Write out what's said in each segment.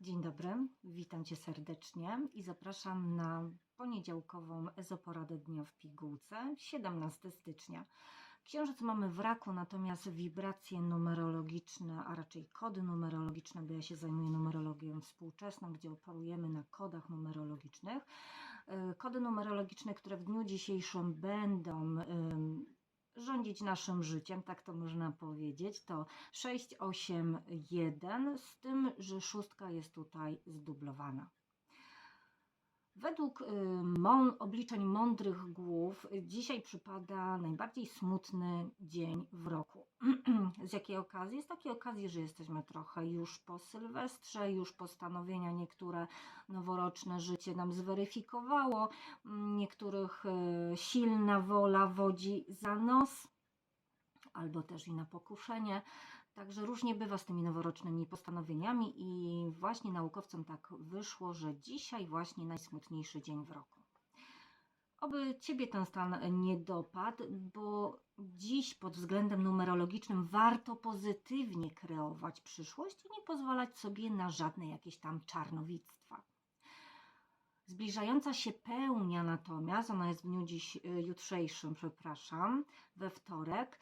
Dzień dobry, witam Cię serdecznie i zapraszam na poniedziałkową ezoporadę dnia w pigułce, 17 stycznia. Księżyc mamy w raku, natomiast wibracje numerologiczne, a raczej kody numerologiczne, bo ja się zajmuję numerologią współczesną, gdzie operujemy na kodach numerologicznych. Y, Kody numerologiczne, które w dniu dzisiejszym będą rządzić naszym życiem, tak to można powiedzieć, to 6, 8, 1, z tym, że szóstka jest tutaj zdublowana. Według y, obliczeń mądrych głów dzisiaj przypada najbardziej smutny dzień w roku. z jakiej okazji? Z takiej okazji, że jesteśmy trochę już po Sylwestrze, już postanowienia niektóre noworoczne życie nam zweryfikowało, niektórych y, silna wola wodzi za nos, albo też i na pokuszenie. Także różnie bywa z tymi noworocznymi postanowieniami i właśnie naukowcom tak wyszło, że dzisiaj właśnie najsmutniejszy dzień w roku. Oby Ciebie ten stan nie dopadł, bo dziś pod względem numerologicznym warto pozytywnie kreować przyszłość i nie pozwalać sobie na żadne jakieś tam czarnowictwa. Zbliżająca się pełnia natomiast, ona jest w dniu dziś, y, jutrzejszym, przepraszam, we wtorek,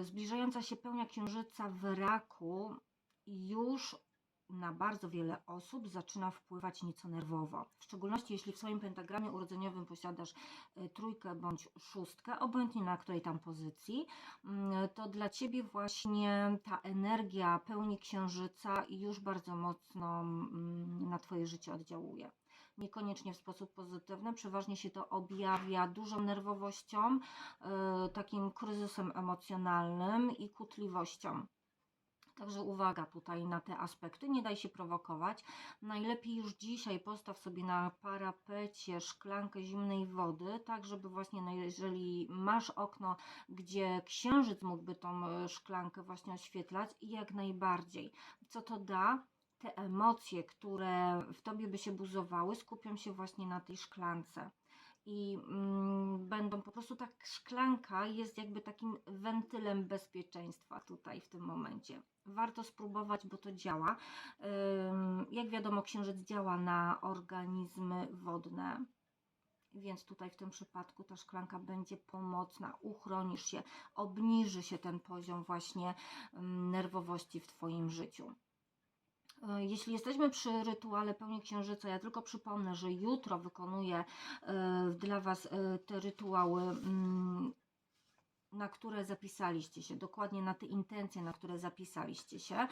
y, zbliżająca się pełnia księżyca w raku już na bardzo wiele osób zaczyna wpływać nieco nerwowo. W szczególności jeśli w swoim pentagramie urodzeniowym posiadasz y, trójkę bądź szóstkę, obojętnie na której tam pozycji, mm, to dla Ciebie właśnie ta energia pełni księżyca już bardzo mocno mm, na Twoje życie oddziałuje niekoniecznie w sposób pozytywny. Przeważnie się to objawia dużą nerwowością, yy, takim kryzysem emocjonalnym i kłótliwością. Także uwaga tutaj na te aspekty, nie daj się prowokować. Najlepiej już dzisiaj postaw sobie na parapecie szklankę zimnej wody, tak żeby właśnie, no jeżeli masz okno, gdzie księżyc mógłby tą e, szklankę właśnie oświetlać, jak najbardziej. Co to da? Te emocje, które w tobie by się buzowały, skupią się właśnie na tej szklance. I mm, będą po prostu tak, szklanka jest jakby takim wentylem bezpieczeństwa tutaj w tym momencie. Warto spróbować, bo to działa. Jak wiadomo, księżyc działa na organizmy wodne. Więc tutaj w tym przypadku ta szklanka będzie pomocna, uchronisz się, obniży się ten poziom właśnie nerwowości w Twoim życiu. E, Jeśli jesteśmy przy rytuale pełni księżyca, ja tylko przypomnę, że jutro wykonuję e, dla Was e, te rytuały, mm, na które zapisaliście się, dokładnie na te intencje, na które zapisaliście się.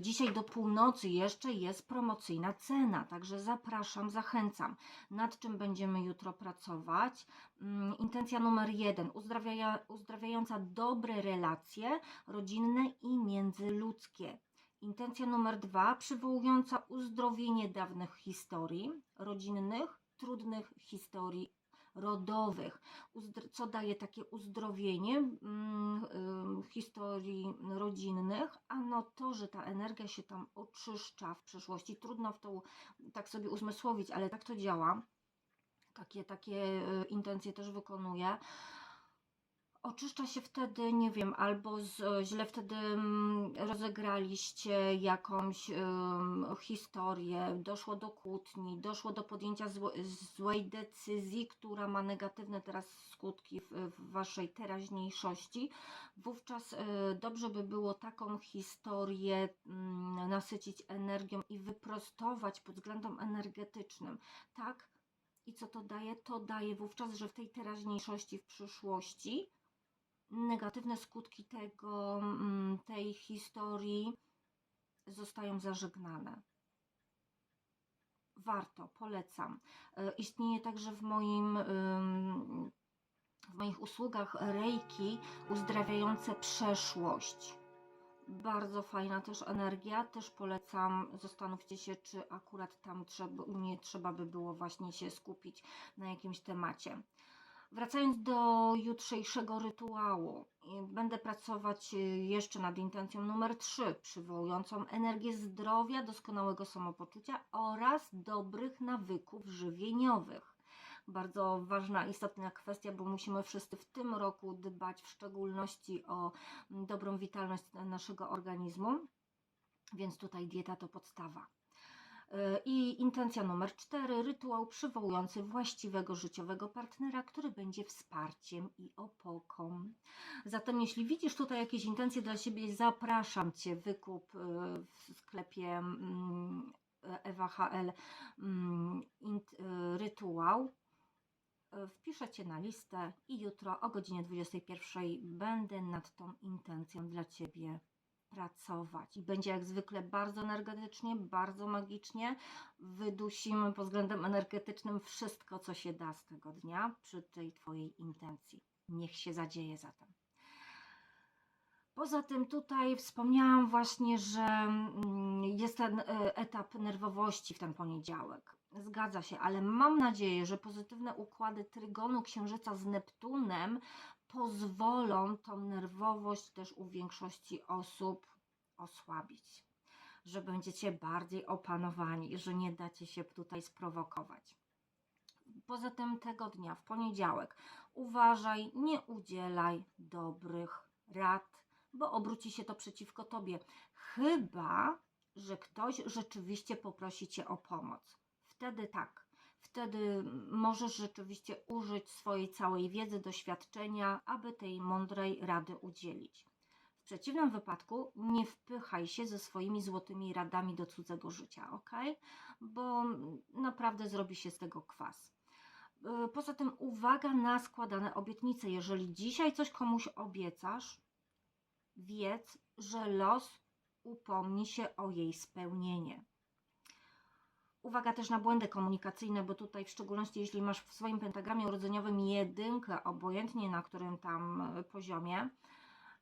Dzisiaj do północy jeszcze jest promocyjna cena, także zapraszam, zachęcam. Nad czym będziemy jutro pracować? Mm, Intencja numer jeden, uzdrawiająca dobre relacje rodzinne i międzyludzkie. Intencja numer dwa, przywołująca uzdrowienie dawnych historii rodzinnych, trudnych historii rodowych, co daje takie uzdrowienie mm, historii rodzinnych, ano to, że ta energia się tam oczyszcza w przyszłości. Trudno w to tak sobie uzmysłowić, ale tak to działa. Takie, takie y, intencje też wykonuję oczyszcza się wtedy, nie wiem, albo z, źle wtedy mm, rozegraliście jakąś historię, doszło do kłótni, doszło do podjęcia zło, złej decyzji, która ma negatywne teraz skutki w, w waszej teraźniejszości. Wówczas y, dobrze by było taką historię mm, nasycić energią i wyprostować pod względem energetycznym, tak? I co to daje? To daje wówczas, że w tej teraźniejszości, w przyszłości negatywne skutki tego, mm, tej historii zostają zażegnane. Warto, polecam. E, Istnieje także w moim w moich usługach reiki uzdrawiające przeszłość. Bardzo fajna też energia, też polecam. Zastanówcie się, czy akurat tam trzeba, nie trzeba by było właśnie się skupić na jakimś temacie. Wracając do jutrzejszego rytuału, y, będę pracować y, jeszcze nad intencją numer 3, przywołującą energię zdrowia, doskonałego samopoczucia oraz dobrych nawyków żywieniowych. Bardzo ważna, istotna kwestia, bo musimy wszyscy w tym roku dbać w szczególności o dobrą witalność naszego organizmu, więc tutaj dieta to podstawa. I intencja numer cztery, rytuał przywołujący właściwego życiowego partnera, który będzie wsparciem i opoką. Zatem jeśli widzisz tutaj jakieś intencje dla siebie, zapraszam Cię, wykup e, w sklepie mm, Ewa HL mm, e, rytuał. E, Wpiszę Cię na listę i jutro o godzinie 21 będę nad tą intencją dla Ciebie pracować. I będzie jak zwykle bardzo energetycznie, bardzo magicznie. Wydusimy pod względem energetycznym wszystko, co się da z tego dnia przy tej Twojej intencji. Niech się zadzieje zatem. Poza tym tutaj wspomniałam właśnie, że mm, jest ten e, etap nerwowości w ten poniedziałek. Zgadza się, ale mam nadzieję, że pozytywne układy trygonu Księżyca z Neptunem pozwolą tą nerwowość też u większości osób osłabić. Że będziecie bardziej opanowani, że nie dacie się tutaj sprowokować. Poza tym tego dnia, w poniedziałek, uważaj, nie udzielaj dobrych rad, bo obróci się to przeciwko tobie. Chyba, że ktoś rzeczywiście poprosi cię o pomoc. Wtedy tak. Wtedy możesz rzeczywiście użyć swojej całej wiedzy, doświadczenia, aby tej mądrej rady udzielić. W przeciwnym wypadku nie wpychaj się ze swoimi złotymi radami do cudzego życia, ok? Bo naprawdę zrobi się z tego kwas. Yy, Poza tym uwaga na składane obietnice. Jeżeli dzisiaj coś komuś obiecasz, wiedz, że los upomni się o jej spełnienie. Uwaga też na błędy komunikacyjne, bo tutaj w szczególności jeśli masz w swoim pentagramie urodzeniowym jedynkę, obojętnie na którym tam e, poziomie,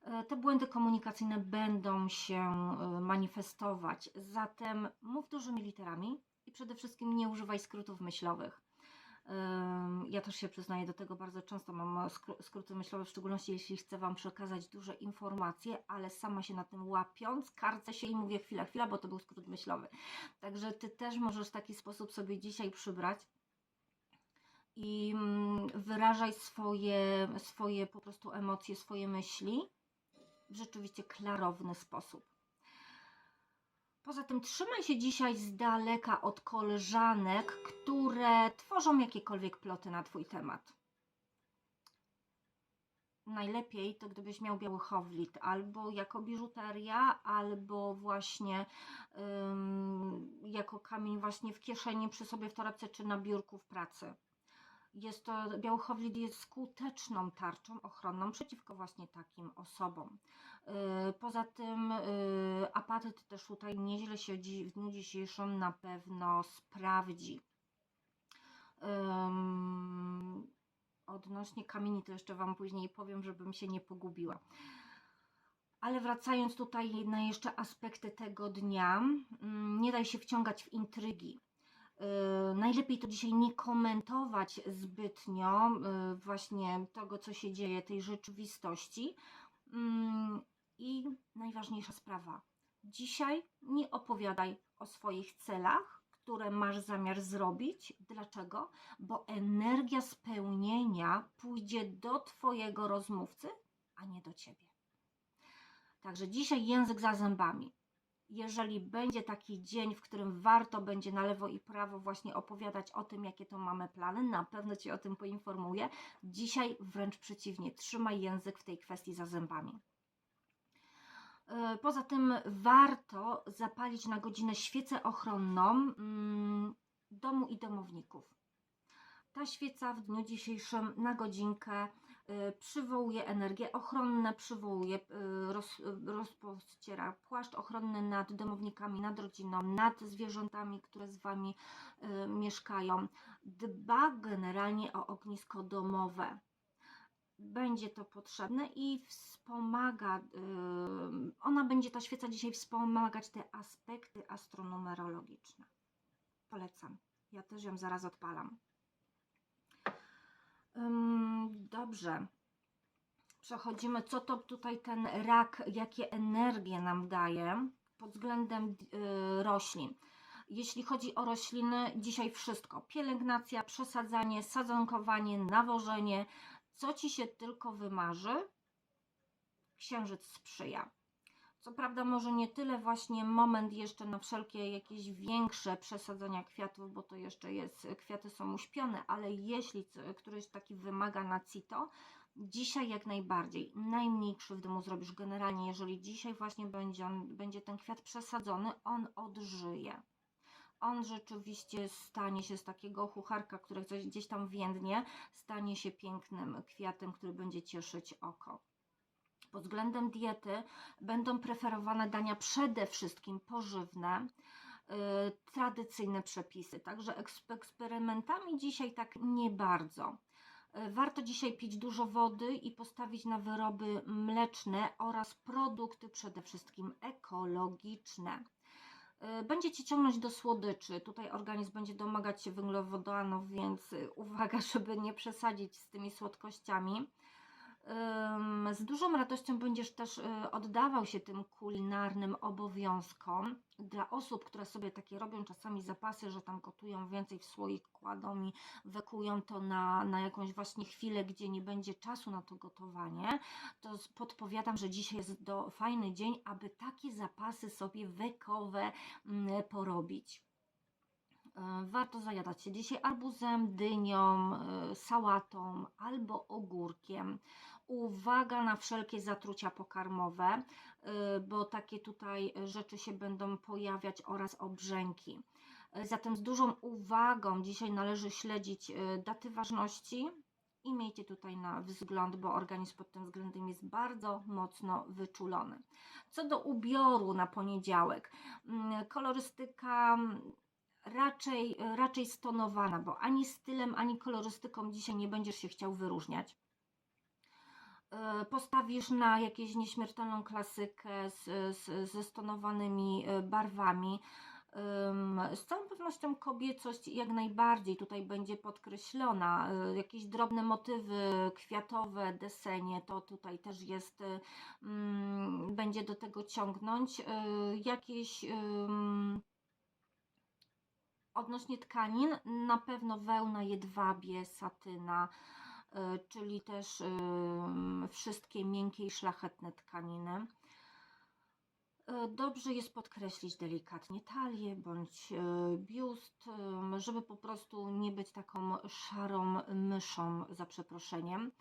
e, te błędy komunikacyjne będą się e, manifestować. Zatem mów dużymi literami i przede wszystkim nie używaj skrótów myślowych. Ja też się przyznaję do tego bardzo często. Mam skró- skróty myślowe, w szczególności jeśli chcę Wam przekazać duże informacje, ale sama się na tym łapiąc, karcę się i mówię chwila, chwila, bo to był skrót myślowy. Także Ty też możesz w taki sposób sobie dzisiaj przybrać i mm, wyrażaj swoje, swoje po prostu emocje, swoje myśli w rzeczywiście klarowny sposób. Poza tym trzymaj się dzisiaj z daleka od koleżanek, które tworzą jakiekolwiek ploty na Twój temat. Najlepiej to gdybyś miał biały chowlit, albo jako biżuteria, albo właśnie ym, jako kamień właśnie w kieszeni, przy sobie w torebce czy na biurku w pracy. Jest to, biały chowlit jest skuteczną tarczą ochronną przeciwko właśnie takim osobom. Yy, Poza tym yy, apatyt też tutaj nieźle się w dniu dzisiejszym na pewno sprawdzi. Odnośnie kamieni to jeszcze Wam później powiem, żebym się nie pogubiła. Ale wracając tutaj na jeszcze aspekty tego dnia, mm, nie daj się wciągać w intrygi. Yy, Najlepiej to dzisiaj nie komentować zbytnio yy, właśnie tego, co się dzieje, tej rzeczywistości. Mm, I najważniejsza sprawa. Dzisiaj nie opowiadaj o swoich celach, które masz zamiar zrobić. Dlaczego? Bo energia spełnienia pójdzie do Twojego rozmówcy, a nie do Ciebie. Także dzisiaj język za zębami. Jeżeli będzie taki dzień, w którym warto będzie na lewo i prawo właśnie opowiadać o tym, jakie to mamy plany, na pewno Cię o tym poinformuję. Dzisiaj wręcz przeciwnie, trzymaj język w tej kwestii za zębami. E, Poza tym warto zapalić na godzinę świecę ochronną mm, domu i domowników. Ta świeca w dniu dzisiejszym na godzinkę przywołuje energie ochronne, przywołuje, y, roz, y, rozpościera płaszcz ochronny nad domownikami, nad rodziną, nad zwierzętami, które z Wami y, mieszkają. Dba generalnie o ognisko domowe. Będzie to potrzebne i wspomaga, y, ona będzie, ta świeca dzisiaj wspomagać te aspekty astronumerologiczne. Polecam. Ja też ją zaraz odpalam. Dobrze. Przechodzimy, co to tutaj ten rak, jakie energie nam daje pod względem y, roślin. Jeśli chodzi o rośliny, dzisiaj wszystko. Pielęgnacja, przesadzanie, sadzonkowanie, nawożenie. Co Ci się tylko wymarzy, księżyc sprzyja. Co prawda może nie tyle właśnie moment jeszcze na wszelkie jakieś większe przesadzenia kwiatów, bo to jeszcze jest, kwiaty są uśpione, ale jeśli któryś taki wymaga na CITO, dzisiaj jak najbardziej. Najmniej krzywdy mu zrobisz generalnie, jeżeli dzisiaj właśnie będzie, on, będzie ten kwiat przesadzony, on odżyje. On rzeczywiście stanie się z takiego chucharka, który gdzieś tam więdnie, stanie się pięknym kwiatem, który będzie cieszyć oko. Pod względem diety będą preferowane dania przede wszystkim pożywne, yy, tradycyjne przepisy. Także eks- eksperymentami dzisiaj tak nie bardzo. Yy, Warto dzisiaj pić dużo wody i postawić na wyroby mleczne oraz produkty przede wszystkim ekologiczne. Yy, Będzie Cię ciągnąć do słodyczy. Tutaj organizm będzie domagać się węglowodanów, więc uwaga, żeby nie przesadzić z tymi słodkościami. Z dużą radością będziesz też y, oddawał się tym kulinarnym obowiązkom. Dla osób, które sobie takie robią czasami zapasy, że tam gotują więcej w słoik, kładą i wekują to na, na jakąś właśnie chwilę, gdzie nie będzie czasu na to gotowanie, to podpowiadam, że dzisiaj jest do, fajny dzień, aby takie zapasy sobie wekowe mm, porobić. E, Warto zajadać się dzisiaj arbuzem, dynią, e, sałatą albo ogórkiem. Uwaga na wszelkie zatrucia pokarmowe, e, bo takie tutaj rzeczy się będą pojawiać oraz obrzęki. Zatem z dużą uwagą dzisiaj należy śledzić daty ważności i miejcie tutaj na wzgląd, bo organizm pod tym względem jest bardzo mocno wyczulony. Co do ubioru na poniedziałek, mm, kolorystyka raczej, raczej stonowana, bo ani stylem, ani kolorystyką dzisiaj nie będziesz się chciał wyróżniać. E, Postawisz na jakąś nieśmiertelną klasykę z, z, ze stonowanymi e, barwami. Z całą pewnością kobiecość jak najbardziej tutaj będzie podkreślona. E, Jakieś drobne motywy kwiatowe, desenie, to tutaj też jest, mm, będzie do tego ciągnąć. Jakieś Odnośnie tkanin, na pewno wełna, jedwabie, satyna, y, czyli też ym, wszystkie miękkie i szlachetne tkaniny. Y, Dobrze jest podkreślić delikatnie talię bądź y, biust, żeby po prostu nie być taką szarą myszą, za przeproszeniem.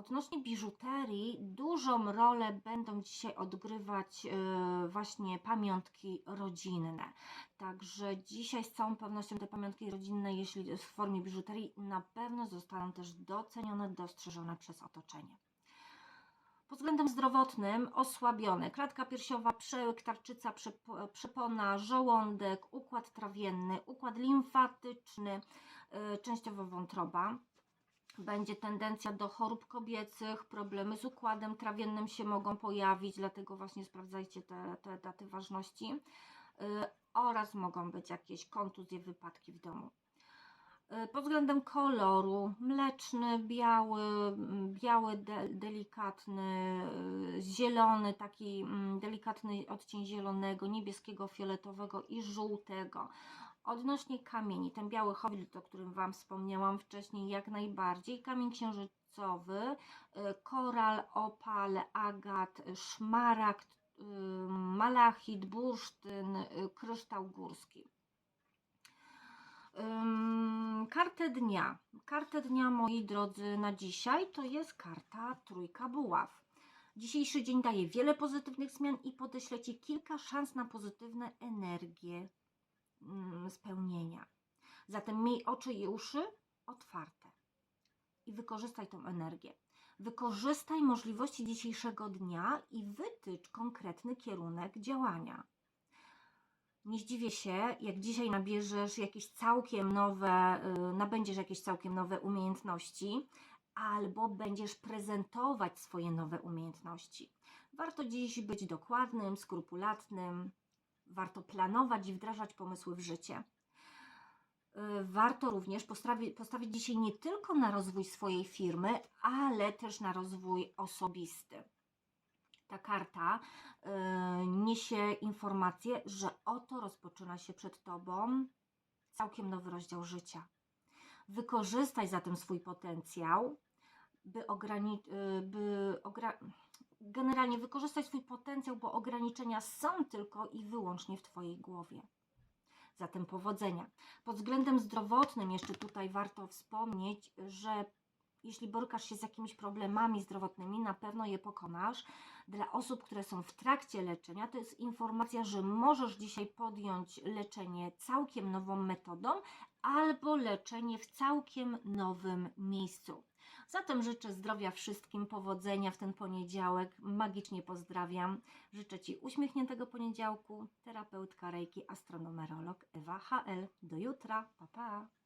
Odnośnie biżuterii, dużą rolę będą dzisiaj odgrywać e, właśnie pamiątki rodzinne. Także dzisiaj z całą pewnością te pamiątki rodzinne, jeśli w formie biżuterii, na pewno zostaną też docenione, dostrzeżone przez otoczenie. Pod względem zdrowotnym osłabione klatka piersiowa, przełyk, tarczyca, przepo- przepona, żołądek, układ trawienny, układ limfatyczny, e, częściowo wątroba będzie tendencja do chorób kobiecych, problemy z układem trawiennym się mogą pojawić, dlatego właśnie sprawdzajcie te, te daty ważności y, oraz mogą być jakieś kontuzje, wypadki w domu. Y, Pod względem koloru, mleczny, biały, mm, biały, de, delikatny, y, zielony, taki mm, delikatny odcień zielonego, niebieskiego, fioletowego i żółtego. Odnośnie kamieni, ten biały howilt, o którym Wam wspomniałam wcześniej, jak najbardziej. Kamień księżycowy, y, koral, opal, agat, szmaragd, y, malachit, bursztyn, y, kryształ górski. Kartę dnia. Kartę dnia, moi drodzy, na dzisiaj to jest karta Trójka Buław. Dzisiejszy dzień daje wiele pozytywnych zmian i podeślę Ci kilka szans na pozytywne energie spełnienia. Zatem miej oczy i uszy otwarte i wykorzystaj tą energię. Wykorzystaj możliwości dzisiejszego dnia i wytycz konkretny kierunek działania. Nie zdziwię się, jak dzisiaj nabierzesz jakieś całkiem nowe, y, nabędziesz jakieś całkiem nowe umiejętności, albo będziesz prezentować swoje nowe umiejętności. Warto dziś być dokładnym, skrupulatnym, warto planować i wdrażać pomysły w życie. Y, Warto również postawi, postawić dzisiaj nie tylko na rozwój swojej firmy, ale też na rozwój osobisty. Ta karta y, niesie informację, że oto rozpoczyna się przed Tobą całkiem nowy rozdział życia. Wykorzystaj zatem swój potencjał, by, ograni- y, by ogra- generalnie wykorzystaj swój potencjał, bo ograniczenia są tylko i wyłącznie w Twojej głowie. Zatem powodzenia. Pod względem zdrowotnym jeszcze tutaj warto wspomnieć, że jeśli borykasz się z jakimiś problemami zdrowotnymi, na pewno je pokonasz. Dla osób, które są w trakcie leczenia, to jest informacja, że możesz dzisiaj podjąć leczenie całkiem nową metodą albo leczenie w całkiem nowym miejscu. Zatem życzę zdrowia wszystkim, powodzenia w ten poniedziałek. Magicznie pozdrawiam. Życzę Ci uśmiechniętego poniedziałku. Terapeutka Reiki, astronumerolog Ewa HL. Do jutra. Pa, pa.